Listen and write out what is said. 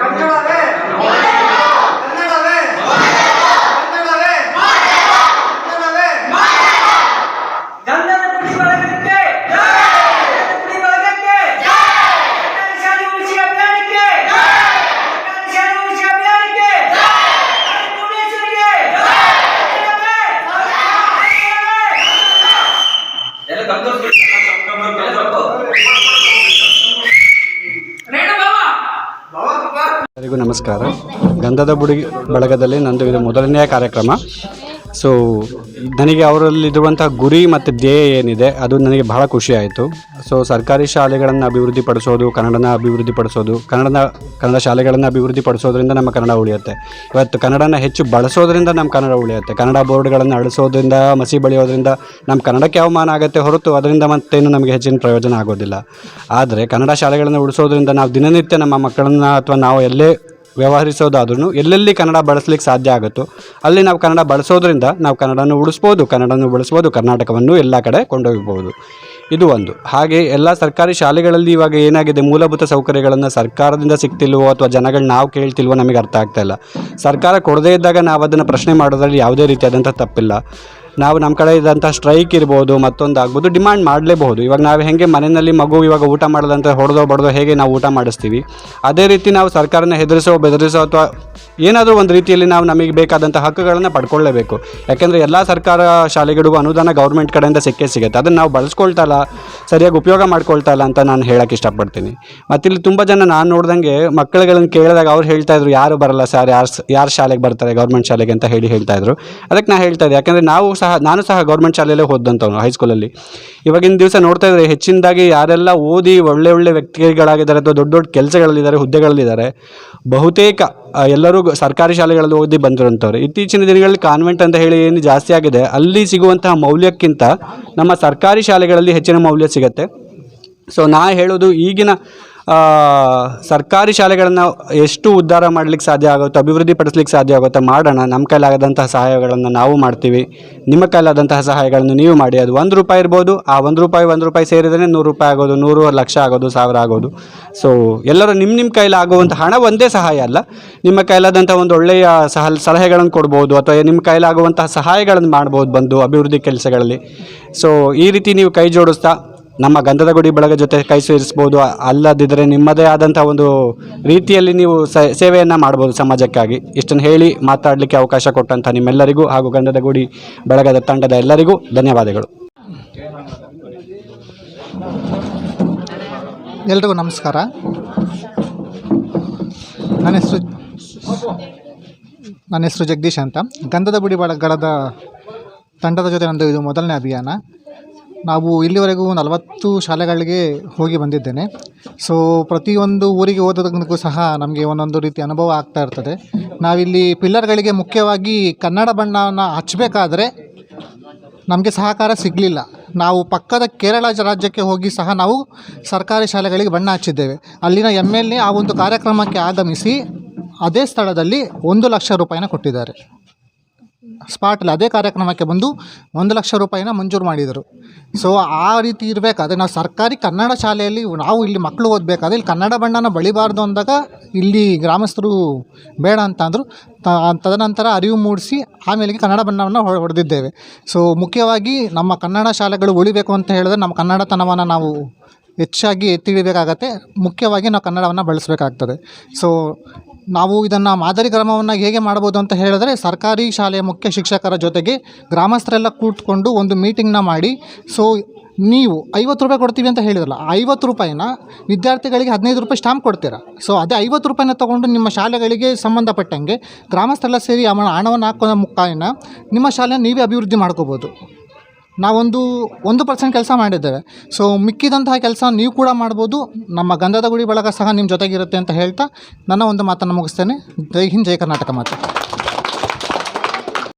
ಕನ್ನಡವೇ ಎಲ್ಲರಿಗೂ ನಮಸ್ಕಾರ. ಗಂಧದ ಬುಡಿ ಬಳಗದಲ್ಲಿ ನಂದು ಇದು ಮೊದಲನೆಯ ಕಾರ್ಯಕ್ರಮ. ಸೊ ನನಗೆ ಅವರಲ್ಲಿರುವಂಥ ಗುರಿ ಮತ್ತು ಧ್ಯೇಯ ಏನಿದೆ, ಅದು ನನಗೆ ಬಹಳ ಖುಷಿ ಆಯಿತು. ಸೊ ಸರ್ಕಾರಿ ಶಾಲೆಗಳನ್ನು ಅಭಿವೃದ್ಧಿಪಡಿಸೋದು, ಕನ್ನಡನ ಅಭಿವೃದ್ಧಿಪಡಿಸೋದು, ಕನ್ನಡನ, ಕನ್ನಡ ಶಾಲೆಗಳನ್ನು ಅಭಿವೃದ್ಧಿಪಡಿಸೋದ್ರಿಂದ ನಮ್ಮ ಕನ್ನಡ ಉಳಿಯುತ್ತೆ. ಇವತ್ತು ಕನ್ನಡನ ಹೆಚ್ಚು ಬಳಸೋದ್ರಿಂದ ನಮ್ಮ ಕನ್ನಡ ಉಳಿಯುತ್ತೆ. ಕನ್ನಡ ಬೋರ್ಡ್ಗಳನ್ನು ಅಳಿಸೋದ್ರಿಂದ, ಮಸಿ ಬಳಿಯೋದ್ರಿಂದ ನಮ್ಮ ಕನ್ನಡಕ್ಕೆ ಅವಮಾನ ಆಗುತ್ತೆ ಹೊರತು ಅದರಿಂದ ಮತ್ತೇನು ನಮಗೆ ಹೆಚ್ಚಿನ ಪ್ರಯೋಜನ ಆಗೋದಿಲ್ಲ. ಆದರೆ ಕನ್ನಡ ಶಾಲೆಗಳನ್ನು ಉಳಿಸೋದ್ರಿಂದ ನಾವು ದಿನನಿತ್ಯ ನಮ್ಮ ಮಕ್ಕಳನ್ನು ಅಥವಾ ನಾವು ಎಲ್ಲೇ ವ್ಯವಹರಿಸೋದಾದ್ರೂ ಎಲ್ಲೆಲ್ಲಿ ಕನ್ನಡ ಬಳಸ್ಲಿಕ್ಕೆ ಸಾಧ್ಯ ಆಗುತ್ತೋ, ಅಲ್ಲಿ ನಾವು ಕನ್ನಡ ಬಳಸೋದ್ರಿಂದ ನಾವು ಕನ್ನಡವನ್ನು ಉಳಿಸ್ಬೋದು ಕನ್ನಡವನ್ನು ಬಳಸ್ಬೋದು ಕರ್ನಾಟಕವನ್ನು ಎಲ್ಲ ಕಡೆ ಕೊಂಡೊಯ್ಬೋದು ಇದು ಒಂದು. ಹಾಗೆ ಎಲ್ಲ ಸರ್ಕಾರಿ ಶಾಲೆಗಳಲ್ಲಿ ಇವಾಗ ಏನಾಗಿದೆ? ಮೂಲಭೂತ ಸೌಕರ್ಯಗಳನ್ನು ಸರ್ಕಾರದಿಂದ ಸಿಗ್ತಿಲ್ವೋ ಅಥವಾ ಜನಗಳು ನಾವು ಕೇಳ್ತಿಲ್ವೋ ನಮಗೆ ಅರ್ಥ ಆಗ್ತಾ ಇಲ್ಲ. ಸರ್ಕಾರ ಕೊಡದೇ ಇದ್ದಾಗ ನಾವು ಅದನ್ನು ಪ್ರಶ್ನೆ ಮಾಡೋದ್ರಲ್ಲಿ ಯಾವುದೇ ರೀತಿಯಾದಂಥ ತಪ್ಪಿಲ್ಲ. ನಾವು ನಮ್ಮ ಕಡೆ ಇದ್ದಂಥ ಸ್ಟ್ರೈಕ್ ಇರ್ಬೋದು, ಮತ್ತೊಂದು ಆಗ್ಬೋದು ಡಿಮ್ಯಾಂಡ್ ಮಾಡಲೇಬಹುದು. ಇವಾಗ ನಾವು ಹೇಗೆ ಮನೆಯಲ್ಲಿ ಮಗು ಇವಾಗ ಊಟ ಮಾಡೋದಂತ ಹೊಡೆದೋ ಬಡ್ದೋ ಹೇಗೆ ನಾವು ಊಟ ಮಾಡಿಸ್ತೀವಿ? ಅದೇ ರೀತಿ ನಾವು ಸರ್ಕಾರನ ಹೆದರಿಸೋ, ಬೆದರಿಸೋ ಅಥವಾ ಏನಾದರೂ ಒಂದು ರೀತಿಯಲ್ಲಿ ನಾವು ನಮಗೆ ಬೇಕಾದಂಥ ಹಕ್ಕುಗಳನ್ನು ಪಡ್ಕೊಳ್ಳೇಬೇಕು. ಯಾಕೆಂದರೆ ಎಲ್ಲ ಸರ್ಕಾರ ಶಾಲೆಗಳಿಗೂ ಅನುದಾನ ಗೌರ್ಮೆಂಟ್ ಕಡೆಯಿಂದ ಸಿಕ್ಕೇ ಸಿಗುತ್ತೆ. ಅದನ್ನು ನಾವು ಬಳಸ್ಕೊಳ್ತಾ ಇಲ್ಲ, ಸರಿಯಾಗಿ ಉಪಯೋಗ ಮಾಡ್ಕೊಳ್ತಾ ಇಲ್ಲ ಅಂತ ನಾನು ಹೇಳೋಕ್ಕೆ ಇಷ್ಟಪಡ್ತೀನಿ. ಮತ್ತು ಇಲ್ಲಿ ತುಂಬ ಜನ ನಾನು ನೋಡ್ದಂಗೆ ಮಕ್ಕಳುಗಳನ್ನು ಕೇಳಿದಾಗ ಅವ್ರು ಹೇಳ್ತಾ ಇದ್ರು, ಯಾರು ಬರಲ್ಲ ಸರ್ ಯಾರು ಯಾರು ಶಾಲೆಗೆ ಬರ್ತಾರೆ ಗೌರ್ಮೆಂಟ್ ಶಾಲೆಗೆ? ಅಂತ ಹೇಳಿ ಹೇಳ್ತಾ ಇದ್ರು. ಅದಕ್ಕೆ ನಾನು ಹೇಳ್ತಾ ಇದ್ದೆ. ಯಾಕೆಂದರೆ ನಾವು ಸಹ, ನಾನು ಸಹ ಗೌರ್ಮೆಂಟ್ ಶಾಲೆಯಲ್ಲೇ ಓದಂಥವ್ನು ಹೈಸ್ಕೂಲಲ್ಲಿ ಇವಾಗಿನ ದಿವಸ ನೋಡ್ತಾ ಇದ್ರೆ ಹೆಚ್ಚಿನದಾಗಿ ಯಾರೆಲ್ಲ ಓದಿ ಒಳ್ಳೆ ಒಳ್ಳೆ ವ್ಯಕ್ತಿಗಳಾಗಿದ್ದಾರೆ ಅಥವಾ ದೊಡ್ಡ ದೊಡ್ಡ ಕೆಲಸಗಳಲ್ಲಿದ್ದಾರೆ, ಹುದ್ದೆಗಳಲ್ಲಿದ್ದಾರೆ, ಬಹುತೇಕ ಎಲ್ಲರೂ ಸರ್ಕಾರಿ ಶಾಲೆಗಳಲ್ಲಿ ಓದಿ ಬಂದಿರುವಂಥವ್ರು. ಇತ್ತೀಚಿನ ದಿನಗಳಲ್ಲಿ ಕಾನ್ವೆಂಟ್ ಅಂತ ಹೇಳಿ ಏನು ಜಾಸ್ತಿ ಆಗಿದೆ. ಅಲ್ಲಿ ಸಿಗುವಂತಹ ಮೌಲ್ಯಕ್ಕಿಂತ ನಮ್ಮ ಸರ್ಕಾರಿ ಶಾಲೆಗಳಲ್ಲಿ ಹೆಚ್ಚಿನ ಮೌಲ್ಯ ಸಿಗುತ್ತೆ. ಸೊ ನಾ ಹೇಳೋದು ಈಗಿನ ಸರ್ಕಾರಿ ಶಾಲೆಗಳನ್ನು ಎಷ್ಟು ಉದ್ಧಾರ ಮಾಡಲಿಕ್ಕೆ ಸಾಧ್ಯ ಆಗುತ್ತೋ, ಅಭಿವೃದ್ಧಿ ಪಡಿಸ್ಲಿಕ್ಕೆ ಸಾಧ್ಯ ಆಗುತ್ತೋ ಮಾಡೋಣ. ನಮ್ಮ ಕೈಲಾಗದಂತಹ ಸಹಾಯಗಳನ್ನು ನಾವು ಮಾಡ್ತೀವಿ. ನಿಮ್ಮ ಕೈಲಾದಂತಹ ಸಹಾಯಗಳನ್ನು ನೀವು ಮಾಡಿ. ಅದು ಒಂದು ರೂಪಾಯಿ ಇರ್ಬೋದು, ಆ ಒಂದು ರೂಪಾಯಿ ಒಂದು ರೂಪಾಯಿ ಸೇರಿದ್ರೆ ನೂರು ರೂಪಾಯಿ ಆಗೋದು ನೂರು ಲಕ್ಷ ಆಗೋದು, ಸಾವಿರ ಆಗೋದು. ಸೊ ಎಲ್ಲರೂ ನಿಮ್ಮ ನಿಮ್ಮ ಕೈಲಾಗುವಂಥ ಹಣ ಒಂದೇ ಸಹಾಯ ಅಲ್ಲ. ನಿಮ್ಮ ಕೈಲಾದಂಥ ಒಂದು ಒಳ್ಳೆಯ ಸಹ, ಸಲಹೆಗಳನ್ನು ಕೊಡ್ಬೋದು, ಅಥವಾ ನಿಮ್ಮ ಕೈಲಾಗುವಂತಹ ಸಹಾಯಗಳನ್ನು ಮಾಡ್ಬೋದು ಬಂದು ಅಭಿವೃದ್ಧಿ ಕೆಲಸಗಳಲ್ಲಿ. ಸೊ ಈ ರೀತಿ ನೀವು ಕೈ ಜೋಡಿಸ್ತಾ ನಮ್ಮ ಗಂಧದ ಗುಡಿ ಬಳಗ ಜೊತೆ ಕೈ ಸೇರಿಸ್ಬೋದು. ಅಲ್ಲದಿದ್ದರೆ ನಿಮ್ಮದೇ ಆದಂಥ ಒಂದು ರೀತಿಯಲ್ಲಿ ನೀವು ಸೇವೆಯನ್ನು ಮಾಡ್ಬೋದು ಸಮಾಜಕ್ಕಾಗಿ. ಇಷ್ಟನ್ನು ಹೇಳಿ ಮಾತಾಡಲಿಕ್ಕೆ ಅವಕಾಶ ಕೊಟ್ಟಂಥ ನಿಮ್ಮೆಲ್ಲರಿಗೂ ಹಾಗೂ ಗಂಧದ ಗುಡಿ ಬಳಗದ ತಂಡದ ಎಲ್ಲರಿಗೂ ಧನ್ಯವಾದಗಳು. ಎಲ್ರಿಗೂ ನಮಸ್ಕಾರ. ನನ್ನ ಹೆಸರು ನನ್ನ ಹೆಸರು ಜಗದೀಶ್ ಅಂತ. ಗಂಧದ ಗುಡಿ ಬಳಗದ ತಂಡದ ಜೊತೆ ನಂದು ಇದು ಮೊದಲನೇ ಅಭಿಯಾನ. ನಾವು ಇಲ್ಲಿವರೆಗೂ ನಲವತ್ತು ಶಾಲೆಗಳಿಗೆ ಹೋಗಿ ಬಂದಿದ್ದೇನೆ. ಸೊ ಪ್ರತಿಯೊಂದು ಊರಿಗೆ ಹೋದಕ್ಕೂ ಸಹ ನಮಗೆ ಒಂದೊಂದು ರೀತಿ ಅನುಭವ ಆಗ್ತಾ ಇರ್ತದೆ. ನಾವಿಲ್ಲಿ ಪಿಲ್ಲರ್ಗಳಿಗೆ ಮುಖ್ಯವಾಗಿ ಕನ್ನಡ ಬಣ್ಣವನ್ನು ಹಚ್ಚಬೇಕಾದ್ರೆ ನಮಗೆ ಸಹಕಾರ ಸಿಗಲಿಲ್ಲ. ನಾವು ಪಕ್ಕದ ಕೇರಳ ರಾಜ್ಯಕ್ಕೆ ಹೋಗಿ ಸಹ ನಾವು ಸರ್ಕಾರಿ ಶಾಲೆಗಳಿಗೆ ಬಣ್ಣ ಹಚ್ಚಿದ್ದೇವೆ. ಅಲ್ಲಿನ ಎಂ ಎಲ್ ಎ ಆ ಒಂದು ಕಾರ್ಯಕ್ರಮಕ್ಕೆ ಆಗಮಿಸಿ ಅದೇ ಸ್ಥಳದಲ್ಲಿ ಒಂದು ಲಕ್ಷ ರೂಪಾಯಿನ ಕೊಟ್ಟಿದ್ದಾರೆ. ಸ್ಪಾಟಲ್ಲಿ ಅದೇ ಕಾರ್ಯಕ್ರಮಕ್ಕೆ ಬಂದು ಒಂದು ಲಕ್ಷ ರೂಪಾಯಿನ ಮಂಜೂರು ಮಾಡಿದರು. ಸೊ ಆ ರೀತಿ ಇರಬೇಕಾದ್ರೆ ನಾವು ಸರ್ಕಾರಿ ಕನ್ನಡ ಶಾಲೆಯಲ್ಲಿ ನಾವು ಇಲ್ಲಿ ಮಕ್ಕಳು ಓದಬೇಕಾದ್ರೆ ಇಲ್ಲಿ ಕನ್ನಡ ಬಣ್ಣನ ಬಳಿಬಾರ್ದು ಅಂದಾಗ ಇಲ್ಲಿ ಗ್ರಾಮಸ್ಥರು ಬೇಡ ಅಂತ ತದನಂತರ ಅರಿವು ಮೂಡಿಸಿ ಆಮೇಲೆ ಕನ್ನಡ ಬಣ್ಣವನ್ನು ಹೊಡೆದಿದ್ದೇವೆ. ಸೊ ಮುಖ್ಯವಾಗಿ ನಮ್ಮ ಕನ್ನಡ ಶಾಲೆಗಳು ಉಳಿಬೇಕು ಅಂತ ಹೇಳಿದ್ರೆ ನಮ್ಮ ಕನ್ನಡತನವನ್ನು ನಾವು ಹೆಚ್ಚಾಗಿ ತಿಳಿಬೇಕಾಗತ್ತೆ. ಮುಖ್ಯವಾಗಿ ನಾವು ಕನ್ನಡವನ್ನು ಬಳಸಬೇಕಾಗ್ತದೆ. ಸೊ ನಾವು ಇದನ್ನು ಮಾದರಿ ಕ್ರಮವನ್ನು ಹೇಗೆ ಮಾಡ್ಬೋದು ಅಂತ ಹೇಳಿದ್ರೆ, ಸರ್ಕಾರಿ ಶಾಲೆಯ ಮುಖ್ಯ ಶಿಕ್ಷಕರ ಜೊತೆಗೆ ಗ್ರಾಮಸ್ಥರೆಲ್ಲ ಕೂತ್ಕೊಂಡು ಒಂದು ಮೀಟಿಂಗ್ನ ಮಾಡಿ ಸೊ ನೀವು ಐವತ್ತು ರೂಪಾಯಿ ಕೊಡ್ತೀವಿ ಅಂತ ಹೇಳಿದ್ರಲ್ಲ, ಐವತ್ತು ರೂಪಾಯಿನ ವಿದ್ಯಾರ್ಥಿಗಳಿಗೆ ಹದಿನೈದು ರೂಪಾಯಿ ಸ್ಟಾಂಪ್ ಕೊಡ್ತೀರಾ? ಸೊ ಅದೇ ಐವತ್ತು ರೂಪಾಯಿನ ತೊಗೊಂಡು ನಿಮ್ಮ ಶಾಲೆಗಳಿಗೆ ಸಂಬಂಧಪಟ್ಟಂಗೆ ಗ್ರಾಮಸ್ಥರೆಲ್ಲ ಸೇರಿ ಆ ಹಣವನ್ನು ಹಾಕೋ ಮುಖಾಯನ ನಿಮ್ಮ ಶಾಲೆನ ನೀವೇ ಅಭಿವೃದ್ಧಿ ಮಾಡ್ಕೋಬೋದು ನಾವೊಂದು ಒಂದು ಪರ್ಸೆಂಟ್ ಕೆಲಸ ಮಾಡಿದ್ದೇವೆ. ಸೊ ಮಿಕ್ಕಿದಂತಹ ಕೆಲಸ ನೀವು ಕೂಡ ಮಾಡ್ಬೋದು. ನಮ್ಮ ಗಂಧದ ಗುಡಿ ಬಳಗ ಸಹ ನಿಮ್ಮ ಜೊತೆಗಿರುತ್ತೆ ಅಂತ ಹೇಳ್ತಾ ನನ್ನ ಒಂದು ಮಾತನ್ನು ಮುಗಿಸ್ತೇನೆ. ಜೈ ಹಿಂದ್, ಜೈ ಕರ್ನಾಟಕ ಮಾತು.